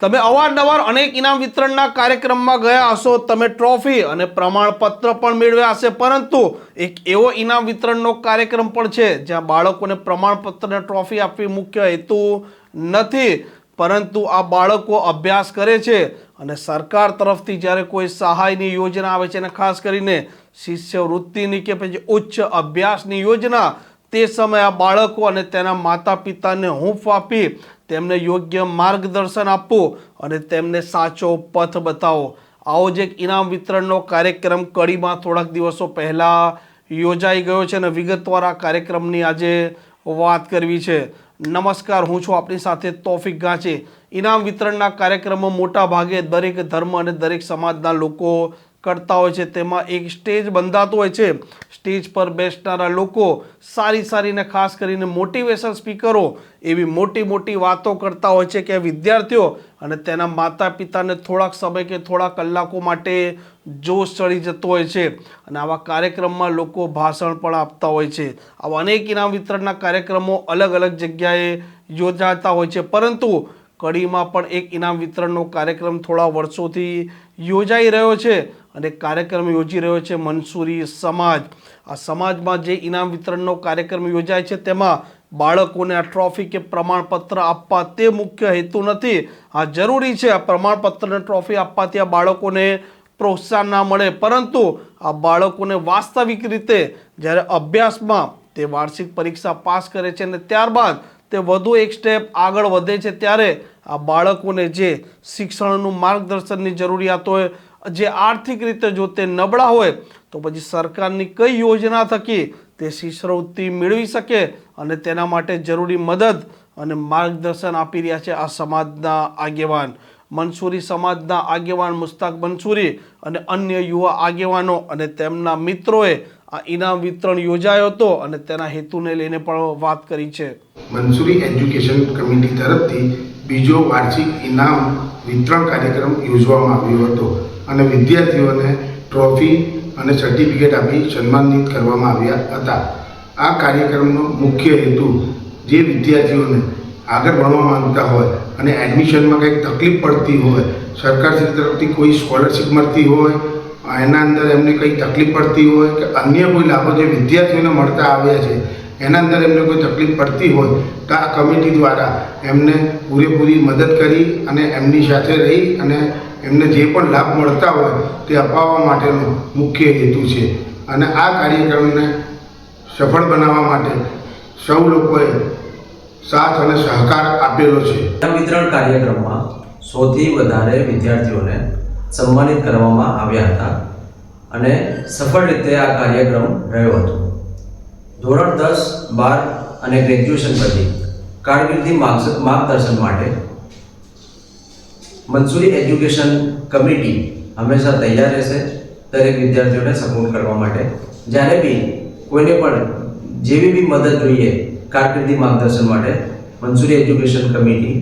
તમે અવારનવાર અનેક ઇનામ વિતરણના કાર્યક્રમમાં ગયા હશો, તમે ટ્રોફી અને પ્રમાણપત્ર પણ મેળવ્યા હશે, પરંતુ એક એવો ઇનામ વિતરણનો કાર્યક્રમ પણ છે, જ્યાં બાળકોને પ્રમાણપત્ર અને ટ્રોફી આપવી મુખ્ય હેતુ નથી, પરંતુ આ બાળકો અભ્યાસ કરે છે અને સરકાર તરફથી જ્યારે કોઈ સહાયની યોજના આવે છે અને ખાસ કરીને શિષ્યવૃત્તિની કે પછી ઉચ્ચ અભ્યાસની યોજના, તે સમયે આ બાળકો અને તેના માતા પિતાને હૂંફ આપી તેમને યોગ્ય માર્ગદર્શન આપવું અને તેમને સાચો પથ બતાવો. આવો જ એક ઇનામ વિતરણનો કાર્યક્રમ કડીમાં થોડાક દિવસો પહેલાં યોજાઈ ગયો છે અને વિગતવાર આ કાર્યક્રમની આજે વાત કરવી છે. નમસ્કાર, હું છું આપણી સાથે તોફિક ગાંચી. ઇનામ વિતરણના કાર્યક્રમો મોટા ભાગે દરેક ધર્મ અને દરેક સમાજના લોકો કરતા હોય છે. તેમાં એક સ્ટેજ બંધાતો હોય છે. સ્ટેજ પર બેસનારા લોકો સારી સારીને ખાસ કરીને મોટિવેશન સ્પીકરો એવી મોટી મોટી વાતો કરતા હોય છે કે વિદ્યાર્થીઓ અને તેના માતા પિતાને થોડાક સમય કે થોડા કલાકો માટે જોશ ચડી જતો હોય છે. અને આવા કાર્યક્રમમાં લોકો ભાષણ પણ આપતા હોય છે. આવા અનેક ઇનામ વિતરણના કાર્યક્રમો અલગ અલગ જગ્યાએ યોજાતા હોય છે. પરંતુ કડીમાં પણ એક ઇનામ વિતરણનો કાર્યક્રમ થોડા વર્ષોથી યોજાઈ રહ્યો છે. અને કાર્યક્રમ યોજી રહ્યો છે મનસુરી સમાજ. આ સમાજમાં જે ઇનામ વિતરણનો કાર્યક્રમ યોજાય છે, તેમાં બાળકોને આ ટ્રોફી કે પ્રમાણપત્ર આપવા તે મુખ્ય હેતુ નથી. આ જરૂરી છે, આ પ્રમાણપત્રને ટ્રોફી આપવાથી આ બાળકોને પ્રોત્સાહન ના મળે. પરંતુ આ બાળકોને વાસ્તવિક રીતે જ્યારે અભ્યાસમાં તે વાર્ષિક પરીક્ષા પાસ કરે છે અને ત્યારબાદ તે વધુ એક સ્ટેપ આગળ વધે છે, ત્યારે આ બાળકોને જે શિક્ષણનું માર્ગદર્શનની જરૂરિયાત હોય જે આર્થિક રીતે જો તે નબળા હોય, તો પછી સરકારની કઈ યોજના થકી તે શિષ્યવૃત્તિ મેળવી શકે અને તેના માટે જરૂરી મદદ અને માર્ગદર્શન આપી રહ્યા છે આ સમાજના આગેવાન. મંસૂરી સમાજના આગેવાન મુસ્તાક મંસૂરી અને અન્ય યુવા આગેવાનો અને તેમના મિત્રોએ આ ઇનામ વિતરણ યોજાયો હતો અને તેના હેતુને લઈને પણ વાત કરી છે. મંસૂરી એજ્યુકેશન કમિટી તરફથી બીજો વાર્ષિક ઇનામ વિતરણ કાર્યક્રમ યોજવામાં આવ્યો હતો અને વિદ્યાર્થીઓને ટ્રોફી અને સર્ટિફિકેટ આપી સન્માનિત કરવામાં આવ્યા હતા. આ કાર્યક્રમનો મુખ્ય હેતુ જે વિદ્યાર્થીઓને આગળ ભણવા માંગતા હોય અને એડમિશનમાં કંઈક તકલીફ પડતી હોય સરકારશ્રી તરફથી કોઈ સ્કોલરશિપ મળતી હોય, એના અંદર એમને કંઈ તકલીફ પડતી હોય કે અન્ય કોઈ લાભો જે વિદ્યાર્થીઓને મળતા આવ્યા છે એના અંદર એમને કોઈ તકલીફ પડતી હોય તો આ કમિટી દ્વારા એમને પૂરેપૂરી મદદ કરી અને એમની સાથે રહી અને એમને જે પણ લાભ મળતા હોય તે અપાવવા માટેનો મુખ્ય હેતુ છે. અને આ કાર્યક્રમને સફળ બનાવવા માટે સૌ લોકોએ સાથ અને સહકાર આપેલો છે. વિતરણ કાર્યક્રમમાં સૌથી વધારે વિદ્યાર્થીઓને સન્માનિત કરવામાં આવ્યા હતા અને સફળ રીતે આ કાર્યક્રમ રહ્યો હતો. ધોરણ દસ, બાર અને ગ્રેજ્યુએશન પછી કારકિર્દી માર્ગદર્શન માટે મનસુરી એજ્યુકેશન કમિટી હંમેશા તૈયાર રહેશે દરેક વિદ્યાર્થીઓને સપોર્ટ કરવા માટે. જ્યારે બી કોઈને પણ જેવી બી મદદ જોઈએ કારકિર્દી માર્ગદર્શન માટે મનસુરી એજ્યુકેશન કમિટી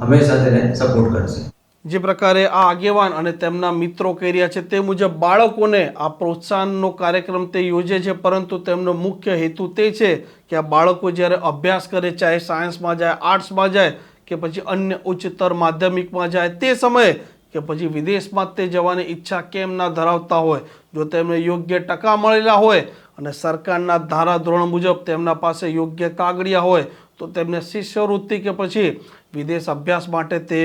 હંમેશા તેને સપોર્ટ કરશે. જે પ્રકારે આ આગેવાન અને તેમના મિત્રો કહી રહ્યા છે, તે મુજબ બાળકોને આ પ્રોત્સાહનનો કાર્યક્રમ તે યોજે છે, પરંતુ તેમનો મુખ્ય હેતુ તે છે કે આ બાળકો જ્યારે અભ્યાસ કરે, ચાહે સાયન્સમાં જાય, આર્ટ્સમાં જાય, કે પછી અન્ય ઉચ્ચતર માધ્યમિકમાં જાય, તે સમયે કે પછી વિદેશમાં તે જવાની ઈચ્છા કેમ ના ધરાવતા હોય, જો તેમને યોગ્ય ટકા મળેલા હોય અને સરકારના ધારા ધોરણ મુજબ તેમના પાસે યોગ્ય કાગળિયા હોય, તો તેમને શિષ્યવૃત્તિ કે પછી વિદેશ અભ્યાસ માટે તે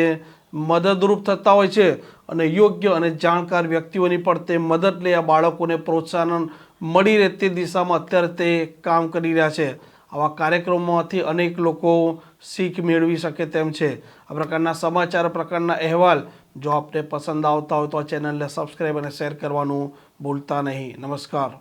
મદદરૂપ થતા હોય છે અને યોગ્ય અને જાણકાર વ્યક્તિઓની પણ તે મદદ લઈ આ બાળકોને પ્રોત્સાહન મળી રહે તે દિશામાં અત્યારે તે કામ કરી રહ્યા છે. આવા કાર્યક્રમોમાંથી અનેક લોકો શીખ મેળવી શકે તેમ છે. આ પ્રકારના સમાચાર, પ્રકારના અહેવાલ જો આપને પસંદ આવતા હોય તો આ ચેનલને સબસ્ક્રાઈબ અને શેર કરવાનું ભૂલતા નહીં. નમસ્કાર.